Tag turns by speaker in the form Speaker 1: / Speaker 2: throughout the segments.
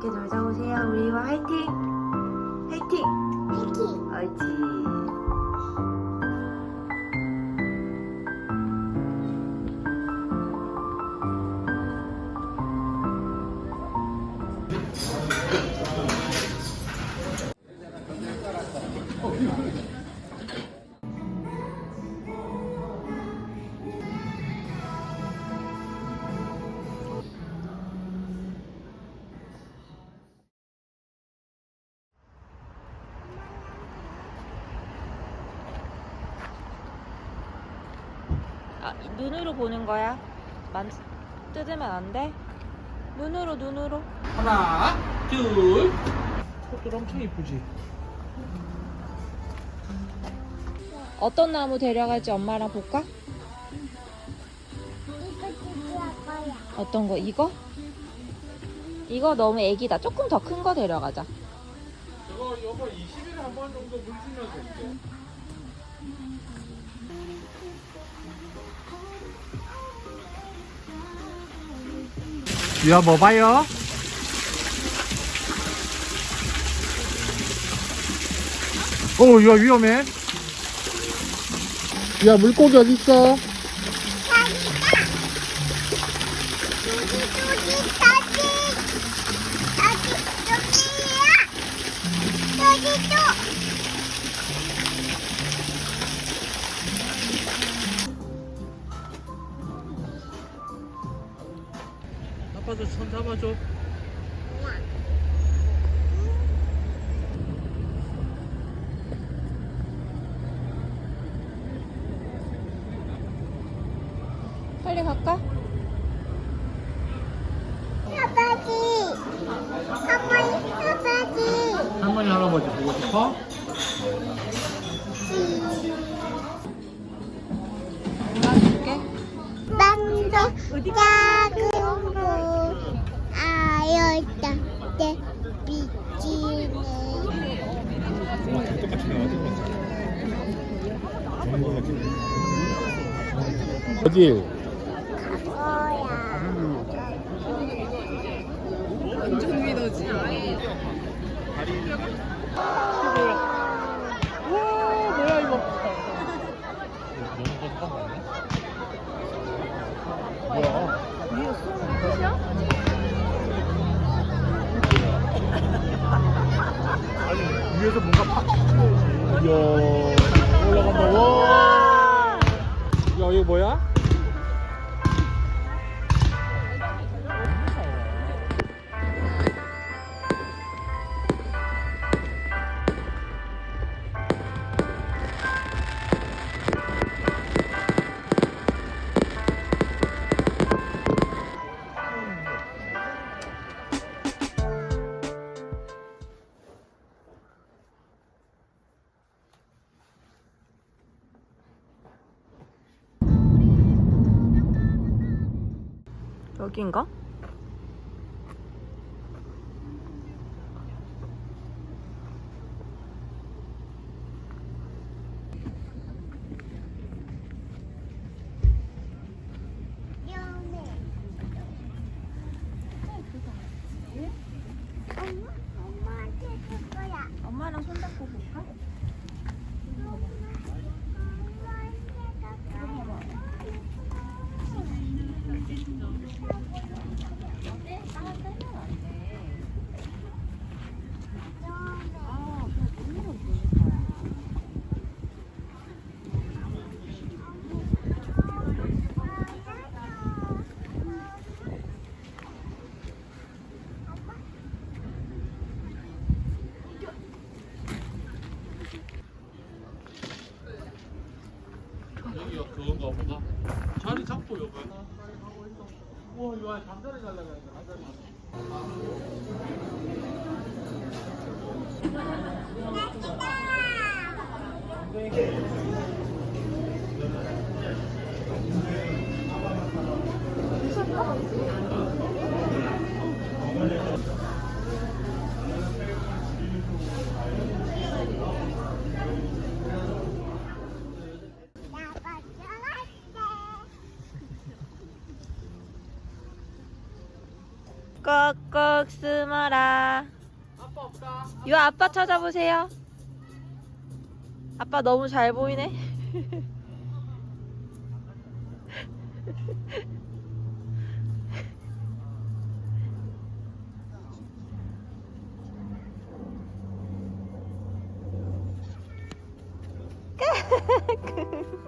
Speaker 1: 재밌게 놀다 오세요. 우리와 화이팅! 화이팅!
Speaker 2: 화이팅!
Speaker 1: 옳지. 아, 눈으로 보는 거야. 만 뜯으면 안 돼? 눈으로 눈으로.
Speaker 3: 하나, 둘. 꽃들 엄청 이쁘지?
Speaker 1: 어떤 나무 데려갈지 엄마랑 볼까? 어떤 거? 이거? 이거 너무 애기다. 조금 더 큰 거 데려가자.
Speaker 3: 이거, 이거 20일에 한 번 정도 물 주면 된 대. 유아 뭐 봐요? 오, 유아 위험해. 유아 물고기 어디 있어? 아빠도 손 잡아줘.
Speaker 1: 빨리 갈까?
Speaker 2: 아빠지. 할머니 아빠지.
Speaker 3: 할머니 할아버지 보고 싶어? 어디?
Speaker 1: 여긴가?
Speaker 2: 위험해. 엄마, 엄마한테 줄 거야.
Speaker 1: 엄마랑 손 잡고 볼까?
Speaker 3: 여기가 그건가 보다 자리 잡고 여기. 우와 이거 잠자리 가려고 했는데 잠자리
Speaker 2: 나가
Speaker 1: 까까 꼭 숨어라.
Speaker 3: 아빠 없다.
Speaker 1: 유 아빠 찾아보세요. 아빠 너무 잘 보이네.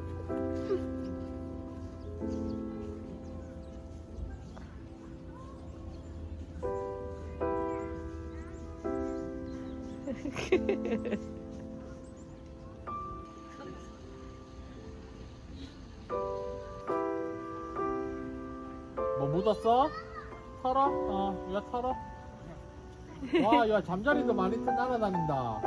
Speaker 3: 뭐 묻었어? 털어? 어, 이거 털어. 와, 야 잠자리도 많이 날아다닌다.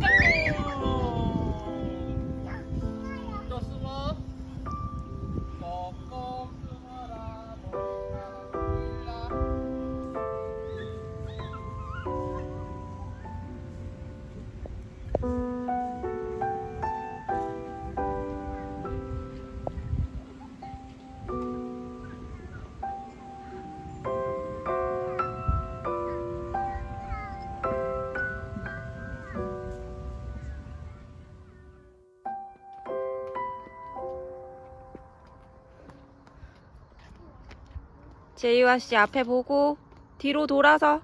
Speaker 3: 또
Speaker 1: 제이와 씨 앞에 보고 뒤로 돌아서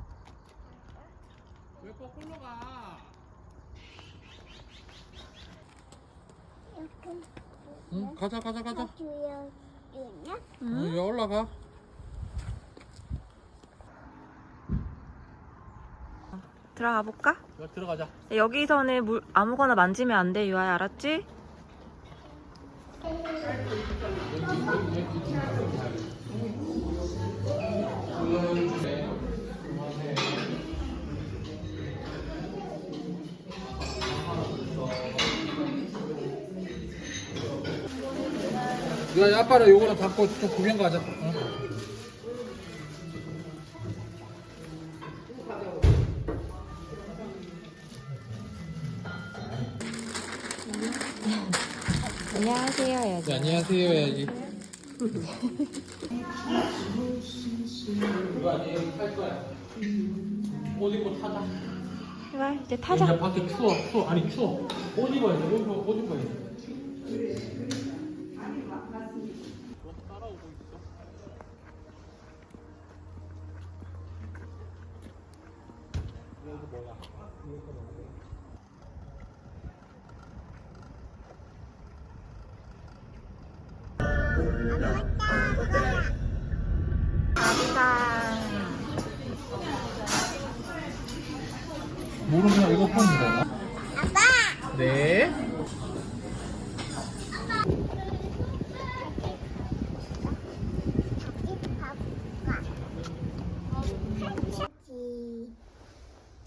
Speaker 3: 왜 거꾸로 가?
Speaker 2: 이렇게
Speaker 3: 응, 가자, 가자, 가자. 응, 여기 올라가.
Speaker 1: 들어가 볼까?
Speaker 3: 들어가자.
Speaker 1: 여기서는 물 아무거나 만지면 안 돼, 유아야 알았지?
Speaker 3: 야, 아빠는 요거는 닫고 좀 구경 가자. 응?
Speaker 1: 안녕하세요, 해야지.
Speaker 3: 네, 안녕하세요 해야지. 옷 입고 타자.
Speaker 1: 유아 이제
Speaker 3: 이제
Speaker 1: 타자.
Speaker 3: 밖에 추워, 추워. 아니 추워. 옷 입어야 돼. 옷 입어야 돼. 따라오고 있어. 이거 뭐야? 이거 뭐야? 모르면 이거 보면 되나?
Speaker 2: 아빠!
Speaker 3: 네.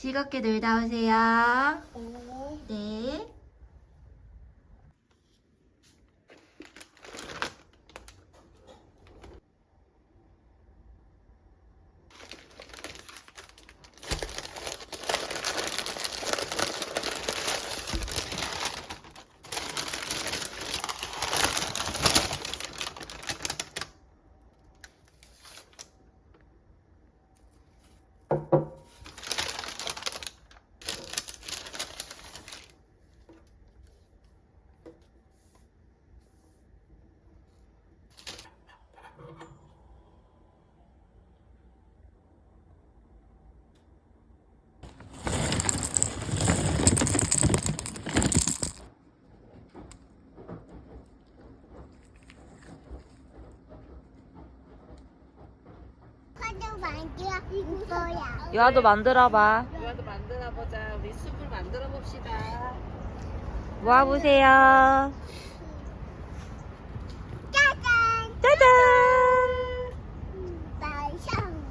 Speaker 1: 즐겁게 놀다 오세요. 네.
Speaker 2: 화도 만들어 이거야.
Speaker 1: 유아도 만들어봐.
Speaker 4: 이와도 만들어 보자. 우리 숲을 만들어 봅시다.
Speaker 1: 모아보세요.
Speaker 2: 짜잔!
Speaker 1: 짜잔!
Speaker 2: 말상.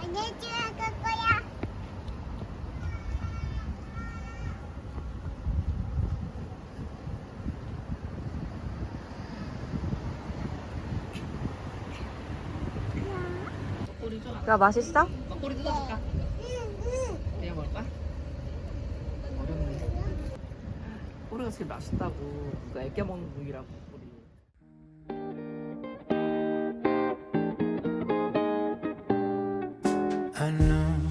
Speaker 2: 안녕 들어갈 거야.
Speaker 1: 야 맛있어?
Speaker 4: 꼬리 뜯어줄까? 내가 먹을까? 어렵네. 꼬리가 제일 맛있다고. 그 애껴 먹는 부위라고 꼬리.
Speaker 5: I know